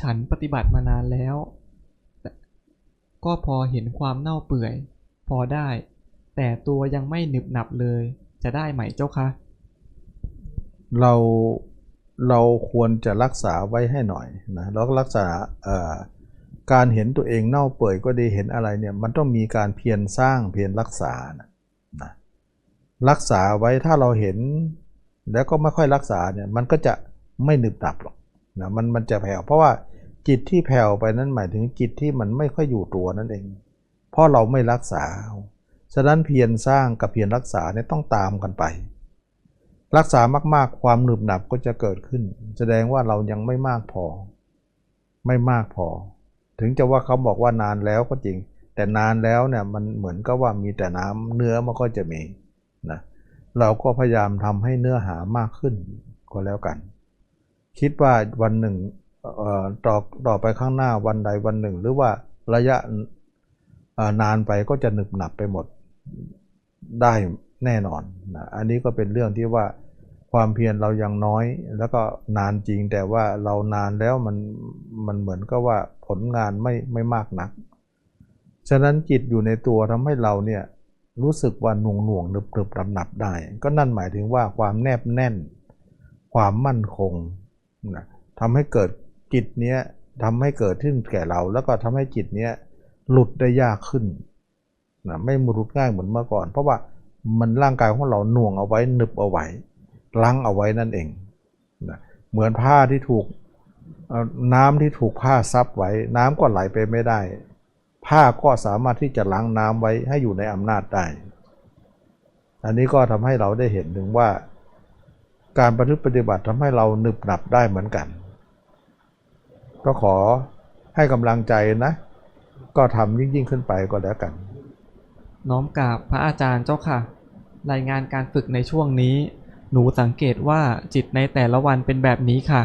ฉันปฏิบัติมานานแล้ว ก็พอเห็นความเน่าเปื่อย พอได้ แต่ตัวยังไม่หนึบหนับเลย จะได้ไหมเจ้าคะ เราเราควรจะรักษาไว้ให้หน่อยนะแล้วก็รักษาการเห็นตัวเองเน่าเปื่อยก็ดีเห็นอะไรเนี่ยมันต้องมีการเพียรสร้างเพียรรักษานะนะรักษาไว้ถ้าเราเห็น แล้วก็ไม่ค่อยรักษาเนี่ยมันก็จะไม่หนึบหนับหรอก นะมันมันจะแผ่วเพราะว่าจิตที่แผ่วไปนั้นหมายถึงจิตที่มันไม่ค่อยอยู่ตัวนั่นเอง เพราะเราไม่รักษา ฉะนั้นเพียรสร้างกับเพียรรักษาเนี่ยต้องตามกันไป รักษามากๆความหนึบหนับก็จะเกิดขึ้น แสดงว่าเรายังไม่มากพอ ไม่มากพอ ถึงจะว่าเขาบอกว่านานแล้วก็จริง แต่นานแล้วเนี่ยมันเหมือนกับว่ามีแต่น้ำเนื้อมันก็จะมีนะเราก็พยายามทำให้เนื้อหามากขึ้นก็แล้วกัน คิดว่าวันหนึ่งต่อต่อไปข้างหน้าวันใดวันหนึ่ง หรือว่าระยะนานไปก็จะหนึบหนับไปหมดได้แน่นอนนะอันนี้ก็เป็นเรื่องที่ว่าความเพียรเรายังน้อย แล้วก็นานจริงแต่ว่าเรานานแล้วมันมันเหมือนกับว่าผลงานไม่ไม่มากนัก ฉะนั้นจิตอยู่ในตัวทำให้เราเนี่ยรู้สึกว่าหน่วงหน่วงหนึบหนึบหนับได้ ก็นั่นหมายถึงว่าความแนบแน่น ความมั่นคง นะทำให้เกิดจิตเนี้ยทำให้เกิดขึ้นแก่เรา แล้วก็ทำให้จิตเนี้ยหลุดได้ยากขึ้นนะไม่หลุดง่ายเหมือนเมื่อก่อน เพราะว่ามันร่างกายของเราหน่วงเอาไว้หนึบเอาไว้ลังเอาไว้นั่นเองนะเหมือนผ้าที่ถูกน้ำที่ถูกผ้าซับไว้ น้ำก็ไหลไปไม่ได้ ผ้าก็สามารถที่จะล้างน้ำไว้ให้อยู่ในอำนาจได้ อันนี้ก็ทำให้เราได้เห็นถึงว่า การปฏิบัติปฏิบัติทำให้เราหนึบหนับได้เหมือนกัน ก็ขอให้กำลังใจนะ ก็ทำยิ่งยิ่งขึ้นไปก็แล้วกัน น้อมกราบพระอาจารย์เจ้าค่ะ รายงานการฝึกในช่วงนี้ หนูสังเกตว่าจิตในแต่ละวันเป็นแบบนี้ค่ะ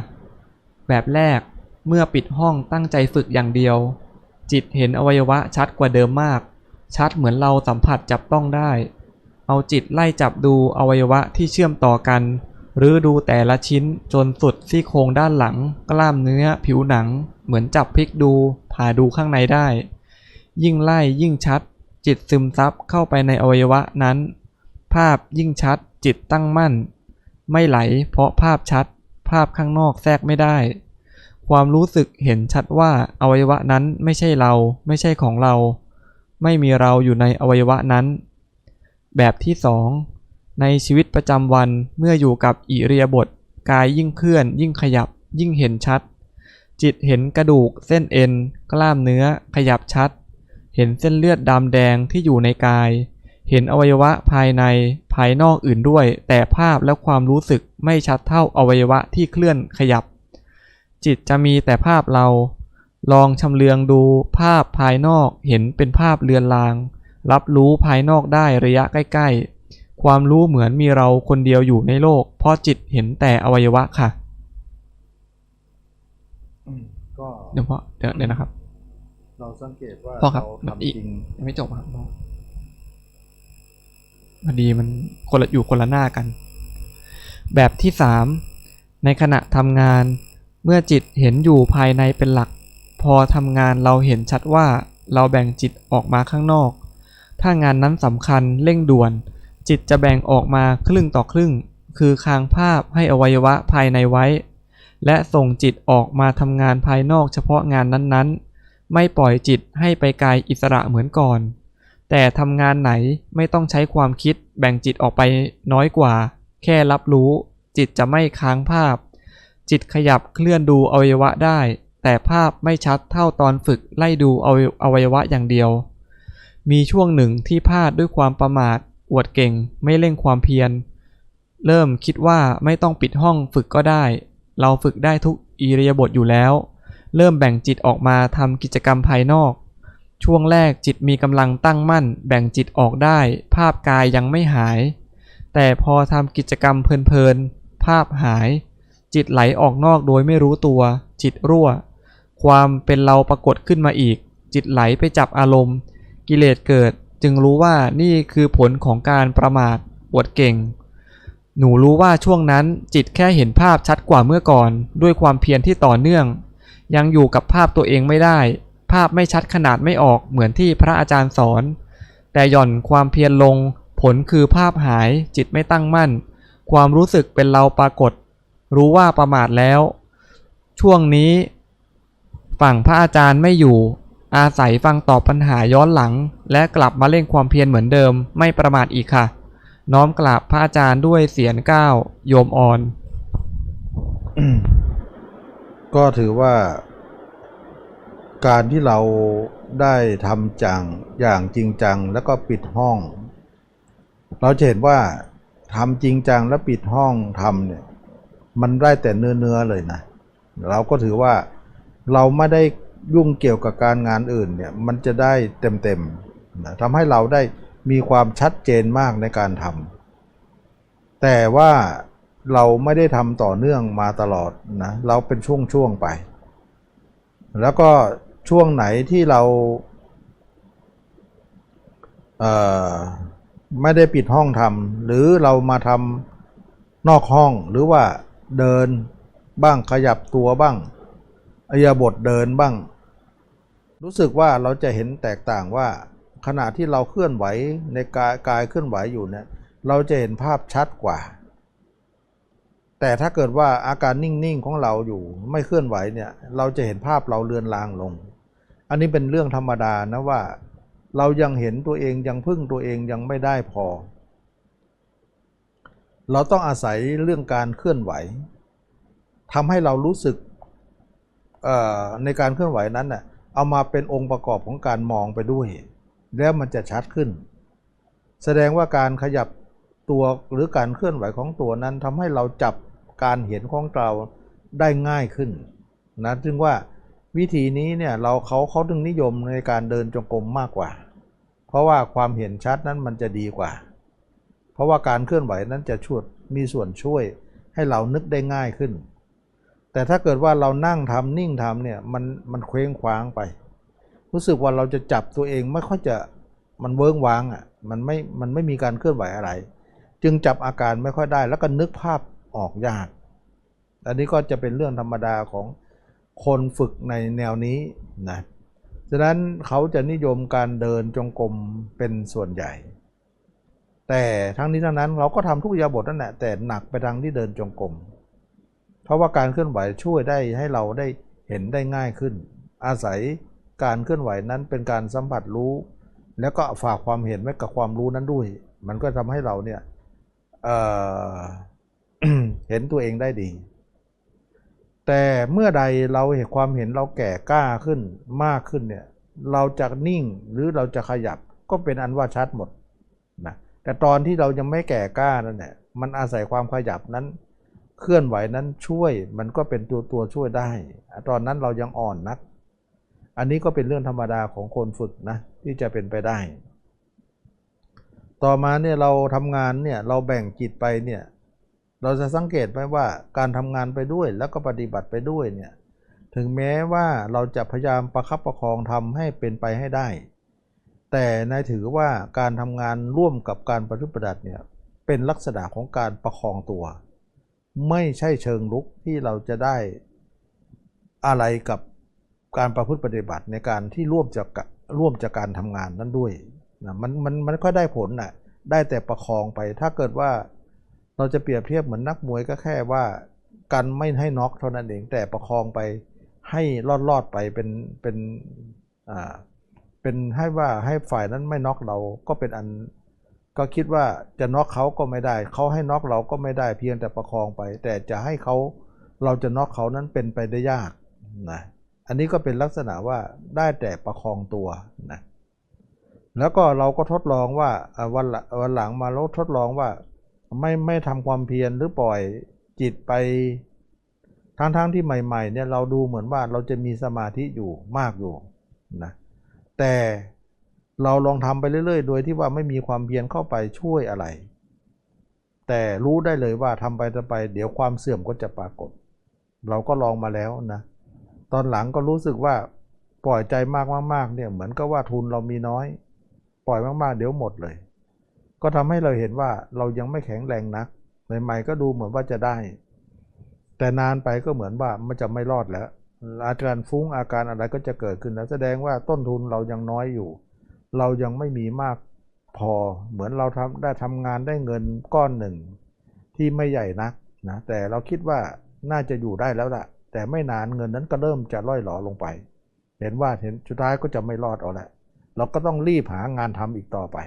แบบแรกเมื่อปิดห้องตั้งใจฝึกอย่างเดียว จิตเห็นอวัยวะชัดกว่าเดิมมาก ชัดเหมือนเราสัมผัสจับต้องได้ เอาจิตไล่จับดูอวัยวะที่เชื่อมต่อกัน หรือดูแต่ละชิ้นจนสุดซี่โครงด้านหลัง กล้ามเนื้อผิวหนัง เหมือนจับพลิกดู ผ่าดูข้างในได้ ยิ่งไล่ยิ่งชัด จิตซึมซับเข้าไปในอวัยวะนั้น ภาพยิ่งชัด จิตตั้งมั่น ไม่ไหลเพราะภาพชัด ภาพข้างนอกแทรกไม่ได้ ความรู้สึกเห็นชัดว่าอวัยวะนั้นไม่ใช่เรา ไม่ใช่ของเรา ไม่มีเราอยู่ในอวัยวะนั้น แบบที่สอง ในชีวิตประจำวันเมื่ออยู่กับอิริยาบถกายยิ่งเคลื่อน ยิ่งขยับ ยิ่งเห็นชัด จิตเห็นกระดูก เส้นเอ็น กล้ามเนื้อ ขยับชัด เห็นเส้นเลือดดำแดงที่อยู่ในกาย เห็นอวัยวะภายในภายนอกอื่นด้วย แต่ภาพและความรู้สึกไม่ชัดเท่าอวัยวะที่เคลื่อนขยับ จิตจะมีแต่ภาพเรา ลองชำเลืองดูภาพภายนอกเห็นเป็นภาพเลือนลาง รับรู้ภายนอกได้ระยะใกล้ ๆ ความรู้เหมือนมีเราคนเดียวอยู่ในโลก เพราะจิตเห็นแต่อวัยวะค่ะก็เดี๋ยวพ่อเดี๋ยวเดี๋ยวนะครับ เราสังเกตว่าพ่อครับเราอีกทำจริงยังไม่จบครับพ่อพอดีมันคนละอยู่คนละหน้ากัน แบบที่สามในขณะทำงานเมื่อจิตเห็นอยู่ภายในเป็นหลัก พอทำงานเราเห็นชัดว่าเราแบ่งจิตออกมาข้างนอก ถ้างานนั้นสำคัญเร่งด่วน จิตจะแบ่งออกมาครึ่งต่อครึ่ง คือคางภาพให้อวัยวะภายในไว้ และส่งจิตออกมาทำงานภายนอกเฉพาะงานนั้นๆ ไม่ปล่อยจิตให้ไปไกลอิสระเหมือนก่อน แต่ทำงานไหนไม่ต้องใช้ความคิดแบ่งจิตออกไปน้อยกว่า แค่รับรู้จิตจะไม่ค้างภาพ จิตขยับเคลื่อนดูอวัยวะได้ แต่ภาพไม่ชัดเท่าตอนฝึกไล่ดูอวัยวะอย่างเดียว มีช่วงหนึ่งที่พลาดด้วยความประมาท อวดเก่ง ไม่เร่งความเพียร เริ่มคิดว่าไม่ต้องปิดห้องฝึกก็ได้ เราฝึกได้ทุกอิริยาบถอยู่แล้ว เริ่มแบ่งจิตออกมาทำกิจกรรมภายนอก ช่วงแรกจิตมีกำลังตั้งมั่น แบ่งจิตออกได้ ภาพกายยังไม่หาย แต่พอทำกิจกรรมเพลินๆ ภาพหาย จิตไหลออกนอกโดยไม่รู้ตัว จิตรั่ว ความเป็นเราปรากฏขึ้นมาอีก จิตไหลไปจับอารมณ์ กิเลสเกิด จึงรู้ว่านี่คือผลของการประมาทอวดเก่ง หนูรู้ว่าช่วงนั้นจิตแค่เห็นภาพชัดกว่าเมื่อก่อน ด้วยความเพียรที่ต่อเนื่อง ยังอยู่กับภาพตัวเองไม่ได้ ภาพไม่ชัดขนาดไม่ออกเหมือนที่พระอาจารย์สอน แต่หย่อนความเพียรลง ผลคือภาพหายจิตไม่ตั้งมั่น ความรู้สึกเป็นเราปรากฏ รู้ว่าประมาทแล้ว ช่วงนี้ ฝั่งพระอาจารย์ไม่อยู่ อาศัยฟังตอบปัญหาย้อนหลัง และกลับมาเล่นความเพียรเหมือนเดิมไม่ประมาทอีกค่ะ น้อมกราบพระอาจารย์ด้วยเสียงก้าวโยมอ่อน ก็ถือว่า การที่เราได้ทำจังอย่างจริงจังแล้วก็ปิดห้อง เราจะเห็นว่าทำจริงจังแล้วปิดห้องทำเนี่ย มันได้แต่เนื้อเนื้อเลยนะ เราก็ถือว่าเราไม่ได้ ยุ่งเกี่ยวกับการงานอื่นเนี่ยมันจะได้เต็มเต็มๆนะทำให้เราได้มีความชัดเจนมากในการทำแต่ว่าเราไม่ได้ทำต่อเนื่องมาตลอดนะเราเป็นช่วงๆไป แล้วก็ช่วงไหนที่เราเไม่ได้ปิดห้องทำหรือเรามาทำนอกห้องหรือว่าเดินบ้างขยับตัวบ้าง อายาบทเดินบ้าง รู้สึกว่าเราจะเห็นแตกต่างว่า ขณะที่เราเคลื่อนไหวในกายกายเคลื่อนไหวอยู่เนี่ยเราจะเห็นภาพชัดกว่า แต่ถ้าเกิดว่าอาการนิ่งๆของเราอยู่ไม่เคลื่อนไหวเนี่ยเราจะเห็นภาพเราเลือนลางลง อันนี้เป็นเรื่องธรรมดานะว่า เรายังเห็นตัวเองยังพึ่งตัวเองยังไม่ได้พอ เราต้องอาศัยเรื่องการเคลื่อนไหวทำให้เรารู้สึก ในการเคลื่อนไหวนั้นน่ะเอามาเป็นองค์ประกอบของการมองไปด้วย แล้วมันจะชัดขึ้น แสดงว่าการขยับตัวหรือการเคลื่อนไหวของตัวนั้นทำให้เราจับการเห็นของเราได้ง่ายขึ้นนะจึงว่าวิธีนี้เนี่ยเราเขาเขาถึงนิยมในการเดินจงกรมมากกว่า เพราะว่าความเห็นชัดนั้นมันจะดีกว่า เพราะว่าการเคลื่อนไหวนั้นจะช่วยมีส่วนช่วยให้เรานึกได้ง่ายขึ้น แต่ถ้าเกิดว่าเรานั่งทำนิ่งทำเนี่ยมันมันเคว้งคว้างไป รู้สึกว่าเราจะจับตัวเองไม่ค่อยจะมันเวิ้งว้างอะมันไม่มันไม่มีการเคลื่อนไหวอะไร จึงจับอาการไม่ค่อยได้ แล้วก็นึกภาพออกยาก อันนี้ก็จะเป็นเรื่องธรรมดาของคนฝึกในแนวนี้นะฉะนั้นเขาจะนิยมการเดินจงกรมเป็นส่วนใหญ่ แต่ทั้งนี้ทั้งนั้นเราก็ทำทุกยาบทนั่นแหละแต่หนักไปทางที่เดินจงกรม เพราะว่าการเคลื่อนไหวช่วยได้ให้เราได้เห็นได้ง่ายขึ้น อาศัยการเคลื่อนไหวนั้นเป็นการสัมผัสรู้ แล้วก็ฝากความเห็นไว้กับความรู้นั้นด้วย มันก็ทำให้เราเนี่ยเเห็นตัวเองได้ดี แต่เมื่อใดเราเห็นความเห็นเราแก่กล้าขึ้นมากขึ้นเนี่ยเราจะนิ่งหรือเราจะขยับก็เป็นอันว่าชัดหมดนะแต่ตอนที่เรายังไม่แก่กล้านั่นแหละมันอาศัยความขยับนั้น เคลื่อนไหวนั้นช่วยมันก็เป็นตัวตัวช่วยได้ ตอนนั้นเรายังอ่อนนัก อันนี้ก็เป็นเรื่องธรรมดาของคนฝึกนะที่จะเป็นไปได้ ต่อมาเนี่ยเราทำงานเนี่ยเราแบ่งจิตไปเนี่ยเราจะสังเกตไหมว่าการทำงานไปด้วยแล้วก็ปฏิบัติไปด้วยเนี่ยถึงแม้ว่าเราจะพยายามประคับประคองทำให้เป็นไปให้ได้ แต่นายถือว่าการทำงานร่วมกับการปฏิบัติเนี่ยเป็นลักษณะของการประคองตัว ไม่ใช่เชิงลุกที่เราจะได้อะไรกับการประพฤติปฏิบัติในการที่ร่วมจากกะร่วมจากการทำงานนั้นด้วยนะมันมันมันก็ได้ผลน่ะได้แต่ประคองไปถ้าเกิดว่าเราจะเปรียบเทียบเหมือนนักมวยก็แค่ว่ากันไม่ให้น็อกเท่านั้นเองแต่ประคองไปให้รอดรอดไปเป็นเป็นอ่าเป็นให้ว่าให้ฝ่ายนั้นไม่น็อกเราก็เป็นอัน ก็คิดว่าจะน็อกเขาก็ไม่ได้ เขาให้น็อกเราก็ไม่ได้เพียงแต่ประคองไป แต่จะให้เขาเราจะน็อกเขานั้นเป็นไปได้ยากนะอันนี้ก็เป็นลักษณะว่าได้แต่ประคองตัวนะแล้วก็เราก็ทดลองว่าวันหลังวันหลังมาเราทดลองว่าไม่ไม่ทำความเพียรหรือปล่อยจิตไปทั้งๆที่ใหม่ๆเนี่ยเราดูเหมือนว่าเราจะมีสมาธิอยู่มากอยู่นะแต่ เราลองทำไปเรื่อยๆ โดยที่ว่าไม่มีความเพียรเข้าไปช่วยอะไร แต่รู้ได้เลยว่าทำไปจะไป เดี๋ยวความเสื่อมก็จะปรากฏ เราก็ลองมาแล้วนะ ตอนหลังก็รู้สึกว่าปล่อยใจมากมากๆเนี่ยเหมือนกับว่าทุนเรามีน้อย ปล่อยมากๆ เดี๋ยวหมดเลย ก็ทำให้เราเห็นว่าเรายังไม่แข็งแรงนักใหม่ๆก็ดูเหมือนว่าจะได้ แต่นานไปก็เหมือนว่ามันจะไม่รอดแล้วอาการฟุ้งอาการอะไรก็จะเกิดขึ้นแล้วแสดงว่าต้นทุนเรายังน้อยอยู่ เรายังไม่มีมากพอเหมือนเราทำได้ทำงานได้เงินก้อนหนึ่ง ที่ไม่ใหญ่นักนะแต่เราคิดว่าน่าจะอยู่ได้แล้วล่ะ แต่ไม่นานเงินนั้นก็เริ่มจะล่อยหลอลงไป เห็นว่าเห็นสุดท้ายก็จะไม่รอดเอาแหละเราก็ต้องรีบหางานทำอีกต่อไป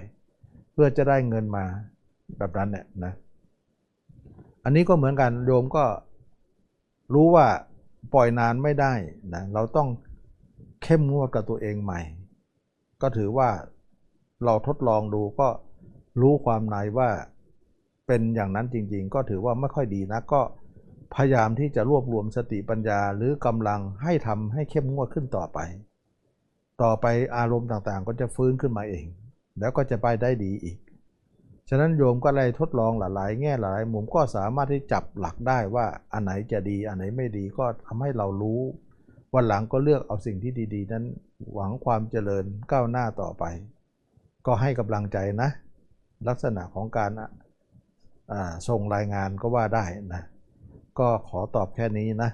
เพื่อจะได้เงินมาแบบนั้นเนี่ยนะอันนี้ก็เหมือนกันโยมก็รู้ว่าปล่อยนานไม่ได้นะเราต้องเข้มงวดกับตัวเองใหม่ ก็ถือว่าเราทดลองดูก็รู้ความในว่าเป็นอย่างนั้นจริงๆ ก็ถือว่าไม่ค่อยดีนะก็พยายามที่จะรวบรวมสติปัญญาหรือกำลังให้ทำให้เข้มงวดขึ้นต่อไป ต่อไปอารมณ์ต่างๆ ก็จะฟื้นขึ้นมาเอง แล้วก็จะไปได้ดีอีก ฉะนั้นโยมก็เลยทดลองหลายๆ แง่หลายมุมก็สามารถที่จับหลักได้ว่าอันไหนจะดีอันไหนไม่ดีก็ทำให้เรารู้ วันหลังก็เลือกเอาสิ่งที่ดีๆ นั้นหวังความเจริญก้าวหน้าต่อไป ก็ให้กำลังใจนะ ลักษณะของการส่งรายงานก็ว่าได้นะ ก็ขอตอบแค่นี้นะ